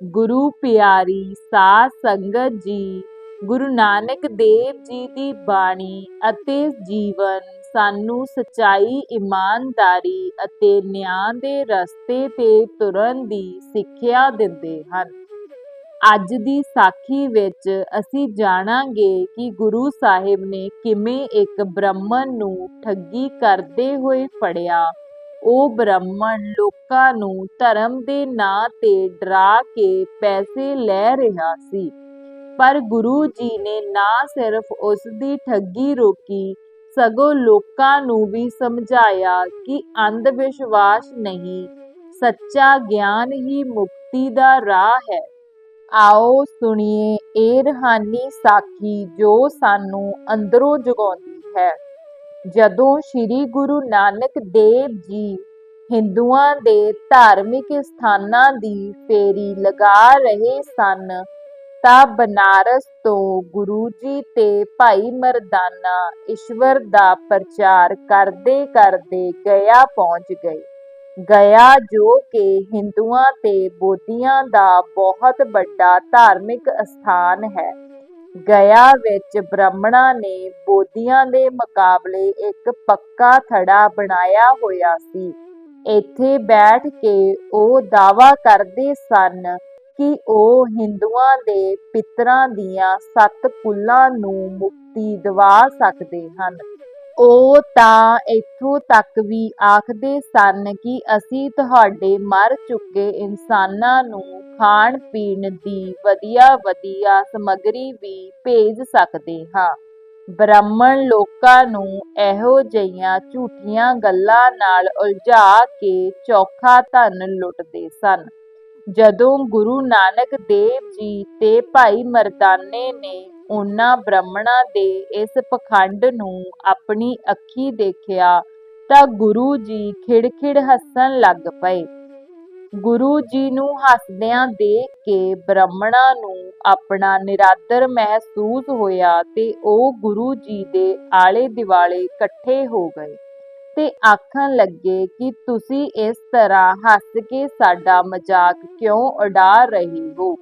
ਗੁਰੂ ਪਿਆਰੀ ਸਾਧ ਸੰਗਤ ਜੀ, ਗੁਰੂ ਨਾਨਕ ਦੇਵ ਜੀ ਦੀ ਬਾਣੀ ਅਤੇ ਜੀਵਨ ਸਾਨੂੰ ਸਚਾਈ, ਇਮਾਨਦਾਰੀ ਅਤੇ ਨਿਆਂ ਦੇ ਰਸਤੇ ਤੇ ਤੁਰਨ ਦੀ ਸਿੱਖਿਆ ਦਿੰਦੇ ਹਨ। ਅੱਜ ਦੀ ਸਾਖੀ ਵਿੱਚ ਅਸੀਂ ਜਾਣਾਂਗੇ ਕਿ ਗੁਰੂ ਸਾਹਿਬ ਨੇ ਕਿਵੇਂ ਇੱਕ ਬ੍ਰਾਹਮਣ ਨੂੰ ਠੱਗੀ ਕਰਦੇ ਹੋਏ ਫੜਿਆ। ਉਹ ਬ੍ਰਾਹਮਣ ਲੋਕਾਂ ਨੂੰ ਧਰਮ ਦੇ ਨਾਂ ਤੇ ਡਰਾ ਕੇ ਪੈਸੇ ਲੈ ਰਿਹਾ ਸੀ। ਪਰ ਗੁਰੂ ਜੀ ਨੇ ਨਾ ਸਿਰਫ ਉਸ ਦੀ ਠੱਗੀ ਰੋਕੀ, ਸਗੋਂ ਲੋਕਾਂ ਨੂੰ ਵੀ ਸਮਝਾਇਆ ਕਿ ਅੰਧ ਵਿਸ਼ਵਾਸ ਨਹੀਂ, ਸੱਚਾ ਗਿਆਨ ਹੀ ਮੁਕਤੀ ਦਾ ਰਾਹ ਹੈ। ਆਓ ਸੁਣੀਏ ਇਹ ਰਹਾਨੀ ਸਾਖੀ ਜੋ ਸਾਨੂੰ ਅੰਦਰੋਂ ਜਗਾਉਂਦੀ ਹੈ। ਜਦੋਂ ਸ੍ਰੀ ਗੁਰੂ ਨਾਨਕ ਦੇਵ ਜੀ ਹਿੰਦੂਆਂ ਦੇ ਧਾਰਮਿਕ ਸਥਾਨਾਂ ਦੀ ਫੇਰੀ ਲਗਾ ਰਹੇ ਸਨ, ਤਾਂ ਬਨਾਰਸ ਤੋਂ ਗੁਰੂ ਜੀ ਤੇ ਭਾਈ ਮਰਦਾਨਾ ਈਸ਼ਵਰ ਦਾ ਪ੍ਰਚਾਰ ਕਰਦੇ ਕਰਦੇ ਗਿਆ ਪਹੁੰਚ ਗਏ। ਗਿਆ ਜੋ ਕਿ ਹਿੰਦੂਆਂ ਤੇ ਬੋਧੀਆਂ ਦਾ ਬਹੁਤ ਵੱਡਾ ਧਾਰਮਿਕ ਸਥਾਨ ਹੈ। ਗਿਆ ਵਿੱਚ ਬ੍ਰਾਹਮਣਾਂ ਨੇ ਬੋਧੀਆਂ ਦੇ ਮੁਕਾਬਲੇ ਇੱਕ ਪੱਕਾ ਥੜਾ ਬਣਾਇਆ ਹੋਇਆ ਸੀ। ਇੱਥੇ ਬੈਠ ਕੇ ਉਹ ਦਾਵਾ ਕਰਦੇ ਸਨ ਕਿ ਉਹ ਹਿੰਦੂਆਂ ਦੇ ਪਿਤਰਾਂ ਦੀਆਂ ਸੱਤ ਕੁੱਲਾਂ ਨੂੰ ਮੁਕਤੀ ਦਿਵਾ ਸਕਦੇ ਹਨ। ਉਹ ਤਾਂ ਇੱਥੋਂ ਤੱਕ ਵੀ ਆਖਦੇ ਸਨ ਕਿ ਅਸੀਂ ਤੁਹਾਡੇ ਮਰ ਚੁੱਕੇ ਇਨਸਾਨਾਂ ਨੂੰ ਖਾਣ ਪੀਣ ਦੀ ਵਧੀਆ ਵਧੀਆ ਸਮੱਗਰੀ ਵੀ ਭੇਜ ਸਕਦੇ ਹਾਂ। ਬ੍ਰਾਹਮਣ ਲੋਕਾਂ ਨੂੰ ਇਹੋ ਜਿਹੀਆਂ ਝੂਠੀਆਂ ਗੱਲਾਂ ਨਾਲ ਉਲਝਾ ਕੇ ਚੌਖਾ ਧਨ ਲੁੱਟਦੇ ਸਨ। ਜਦੋਂ ਗੁਰੂ ਨਾਨਕ ਦੇਵ ਜੀ ਤੇ ਭਾਈ ਮਰਦਾਨੇ ਨੇ ਉਹਨਾਂ ਬ੍ਰਾਹਮਣਾਂ ਦੇ ਇਸ ਪਖੰਡ ਨੂੰ ਆਪਣੀ ਅੱਖੀ ਦੇਖਿਆ ਤਾਂ ਗੁਰੂ ਜੀ ਖਿੜਖਿੜ ਹੱਸਣ ਲੱਗ ਪਏ। ਗੁਰੂ ਜੀ ਨੂੰ ਹੱਸਦਿਆਂ ਦੇਖ ਕੇ ਬ੍ਰਾਹਮਣਾਂ ਨੂੰ ਆਪਣਾ ਨਿਰਾਦਰ ਮਹਿਸੂਸ ਹੋਇਆ ਤੇ ਉਹ ਗੁਰੂ ਜੀ ਦੇ ਆਲੇ ਦਿਵਾਲੇ ਇਕੱਠੇ ਹੋ ਗਏ ਤੇ ਆਖਣ ਲੱਗੇ ਕਿ ਤੁਸੀਂ ਇਸ ਤਰ੍ਹਾਂ ਹੱਸ ਕੇ ਸਾਡਾ ਮਜ਼ਾਕ ਕਿਉਂ ਉਡਾ ਰਹੇ ਹੋ?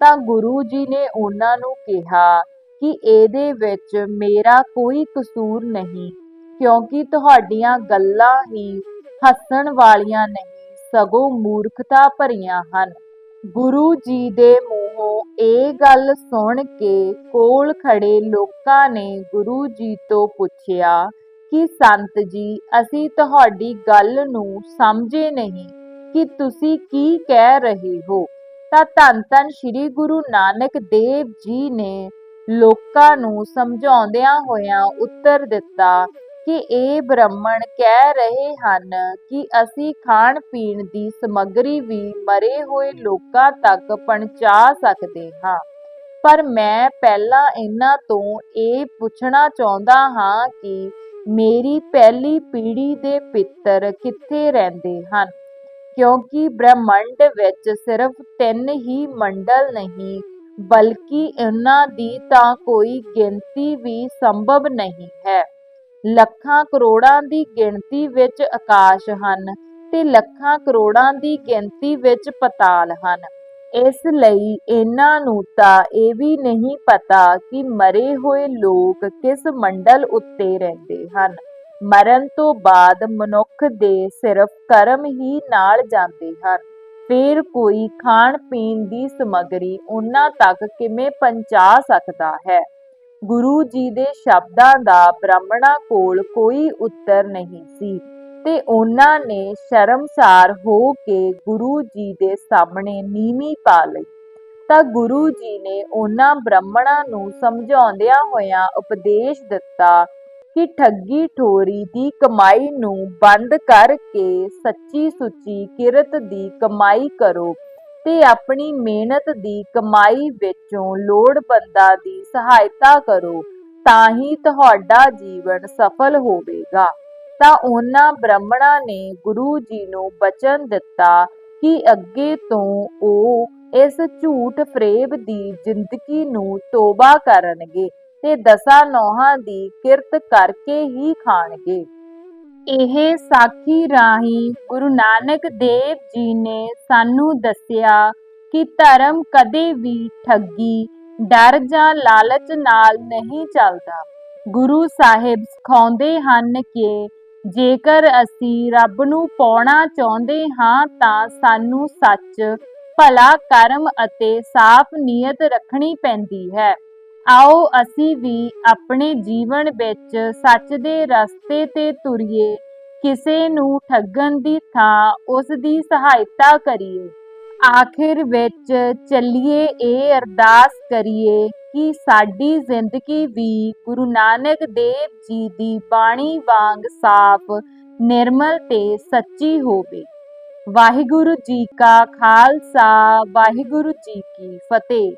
ਤਾਂ ਗੁਰੂ ਜੀ ਨੇ ਉਹਨਾਂ ਨੂੰ ਕਿਹਾ ਕਿ ਇਹਦੇ ਵਿੱਚ ਮੇਰਾ ਕੋਈ ਕਸੂਰ ਨਹੀਂ, ਕਿਉਂਕਿ ਤੁਹਾਡੀਆਂ ਗੱਲਾਂ ਹੀ ਹੱਸਣ ਵਾਲੀਆਂ ਨਹੀਂ, ਸਗੋਂ ਮੂਰਖਤਾ ਭਰੀਆਂ ਹਨ। ਗੁਰੂ ਜੀ ਦੇ ਮੂੰਹੋਂ ਇਹ ਗੱਲ ਸੁਣ ਕੇ ਕੋਲ ਖੜੇ ਲੋਕਾਂ ਨੇ ਗੁਰੂ ਜੀ ਤੋਂ ਪੁੱਛਿਆ ਕਿ, ਸੰਤ ਜੀ, ਅਸੀਂ ਤੁਹਾਡੀ ਗੱਲ ਨੂੰ ਸਮਝੇ ਨਹੀਂ, ਕਿ ਤੁਸੀਂ ਕੀ ਕਹਿ ਰਹੇ ਹੋ? ਤਾਂ ਧੰਨ ਧੰਨ ਸ੍ਰੀ ਗੁਰੂ ਨਾਨਕ ਦੇਵ ਜੀ ਨੇ ਲੋਕਾਂ ਨੂੰ ਸਮਝਾਉਂਦਿਆਂ ਹੋਇਆਂ ਉੱਤਰ ਦਿੱਤਾ ਕਿ ਇਹ ਬ੍ਰਾਹਮਣ ਕਹਿ ਰਹੇ ਹਨ ਕਿ ਅਸੀਂ ਖਾਣ ਪੀਣ ਦੀ ਸਮੱਗਰੀ ਵੀ ਮਰੇ ਹੋਏ ਲੋਕਾਂ ਤੱਕ ਪਹੁੰਚਾ ਸਕਦੇ ਹਾਂ। ਪਰ ਮੈਂ ਪਹਿਲਾਂ ਇਹਨਾਂ ਤੋਂ ਇਹ ਪੁੱਛਣਾ ਚਾਹੁੰਦਾ ਹਾਂ ਕਿ ਮੇਰੀ ਪਹਿਲੀ ਪੀੜ੍ਹੀ ਦੇ ਪਿੱਤਰ ਕਿੱਥੇ ਰਹਿੰਦੇ ਹਨ? ਕਿਉਂਕਿ ਬ੍ਰਹਿਮੰਡ ਵਿੱਚ ਸਿਰਫ ਤਿੰਨ ਹੀ ਮੰਡਲ ਨਹੀਂ, ਬਲਕਿ ਇਹਨਾਂ ਦੀ ਤਾਂ ਕੋਈ ਗਿਣਤੀ ਵੀ ਸੰਭਵ ਨਹੀਂ ਹੈ। ਲੱਖਾਂ ਕਰੋੜਾਂ ਦੀ ਗਿਣਤੀ ਵਿੱਚ ਆਕਾਸ਼ ਹਨ ਤੇ ਲੱਖਾਂ ਕਰੋੜਾਂ ਦੀ ਗਿਣਤੀ ਵਿੱਚ ਪਤਾਲ ਹਨ। ਇਸ ਲਈ ਇਹਨਾਂ ਨੂੰ ਤਾਂ ਇਹ ਵੀ ਨਹੀਂ ਪਤਾ ਕਿ ਮਰੇ ਹੋਏ ਲੋਕ ਕਿਸ ਮੰਡਲ ਉੱਤੇ ਰਹਿੰਦੇ ਹਨ। ਮਰਨ ਤੋਂ ਬਾਅਦ ਮਨੁੱਖ ਦੇ ਸਿਰਫ ਕਰਮ ਹੀ ਨਾਲ ਜਾਂਦੇ ਹਨ। ਫਿਰ ਕੋਈ ਖਾਣ ਪੀਣ ਦੀ ਸਮੱਗਰੀ ਉਹਨਾਂ ਤੱਕ ਕਿਵੇਂ ਪਹੁੰਚਾ ਸਕਦਾ ਹੈ? ਗੁਰੂ ਜੀ ਦੇ ਸ਼ਬਦਾਂ ਦਾ ਬ੍ਰਾਹਮਣਾਂ ਕੋਲ ਕੋਈ ਉੱਤਰ ਨਹੀਂ ਸੀ ਤੇ ਉਹਨਾਂ ਨੇ ਸ਼ਰਮਸਾਰ ਹੋ ਕੇ ਗੁਰੂ ਜੀ ਦੇ ਸਾਹਮਣੇ ਨੀਵੀਂ ਪਾ ਲਈ। ਤਾਂ ਗੁਰੂ ਜੀ ਨੇ ਉਹਨਾਂ ਬ੍ਰਾਹਮਣਾਂ ਨੂੰ ਸਮਝਾਉਂਦਿਆਂ ਹੋਇਆਂ ਉਪਦੇਸ਼ ਦਿੱਤਾ ਕਿ ਠੱਗੀ ਠੋਰੀ ਦੀ ਕਮਾਈ ਨੂੰ ਬੰਦ ਕਰਕੇ ਸੱਚੀ ਸੁੱਚੀ ਕਿਰਤ ਦੀ ਕਮਾਈ ਕਰੋ ਤੇ ਆਪਣੀ ਮਿਹਨਤ ਦੀ ਕਮਾਈ ਵਿੱਚੋਂ ਲੋੜਵੰਦਾਂ ਦੀ ਸਹਾਇਤਾ ਕਰੋ, ਤਾਂ ਹੀ ਤੁਹਾਡਾ ਜੀਵਨ ਸਫਲ ਹੋਵੇਗਾ। ਤਾਂ ਉਹਨਾਂ ਬ੍ਰਾਹਮਣਾਂ ਨੇ ਗੁਰੂ ਜੀ ਨੂੰ ਬਚਨ ਦਿੱਤਾ ਕਿ ਅੱਗੇ ਤੋਂ ਉਹ ਇਸ ਝੂਠ ਫਰੇਬ ਦੀ ਜ਼ਿੰਦਗੀ ਨੂੰ ਤੋਬਾ ਕਰਨਗੇ। ਤੇ ਦਸਾਂ ਨੋਹਾਂ ਦੀ ਕਿਰਤ ਕਰਕੇ ਹੀ ਖਾਣਗੇ। ਇਹ ਸਾਖੀ ਰਾਹੀਂ ਗੁਰੂ ਨਾਨਕ ਦੇਵ ਜੀ ਨੇ ਸਾਨੂੰ ਦੱਸਿਆ ਕਿ ਧਰਮ ਕਦੇ ਵੀ ਠੱਗੀ, ਡਰ ਜਾਂ ਲਾਲਚ ਨਾਲ ਨਹੀਂ ਚੱਲਦਾ। ਗੁਰੂ ਸਾਹਿਬ ਸਿਖਾਉਂਦੇ ਹਨ ਕਿ ਜੇਕਰ ਅਸੀਂ ਰੱਬ ਨੂੰ ਪਾਉਣਾ ਚਾਹੁੰਦੇ ਹਾਂ ਤਾਂ ਸਾਨੂੰ ਸੱਚ, ਭਲਾ ਕਰਮ ਅਤੇ ਸਾਫ਼ ਨੀਅਤ ਰੱਖਣੀ ਪੈਂਦੀ ਹੈ। ਆਓ ਅਸੀਂ ਵੀ ਆਪਣੇ ਜੀਵਨ ਵਿੱਚ ਸੱਚ ਦੇ ਰਸਤੇ ਤੇ ਤੁਰੀਏ, ਕਿਸੇ ਨੂੰ ਠੱਗਣ ਦੀ ਥਾਂ ਉਸ ਦੀ ਸਹਾਇਤਾ ਕਰੀਏ। ਆਖਿਰ ਵਿੱਚ ਚੱਲੀਏ ਇਹ ਅਰਦਾਸ ਕਰੀਏ ਕਿ ਸਾਡੀ ਜ਼ਿੰਦਗੀ ਵੀ ਗੁਰੂ ਨਾਨਕ ਦੇਵ ਜੀ ਦੀ ਬਾਣੀ ਵਾਂਗ ਸਾਫ਼, ਨਿਰਮਲ ਤੇ ਸੱਚੀ ਹੋਵੇ। ਵਾਹਿਗੁਰੂ ਜੀ ਕਾ ਖਾਲਸਾ, ਵਾਹਿਗੁਰੂ ਜੀ ਕੀ ਫਤਿਹ।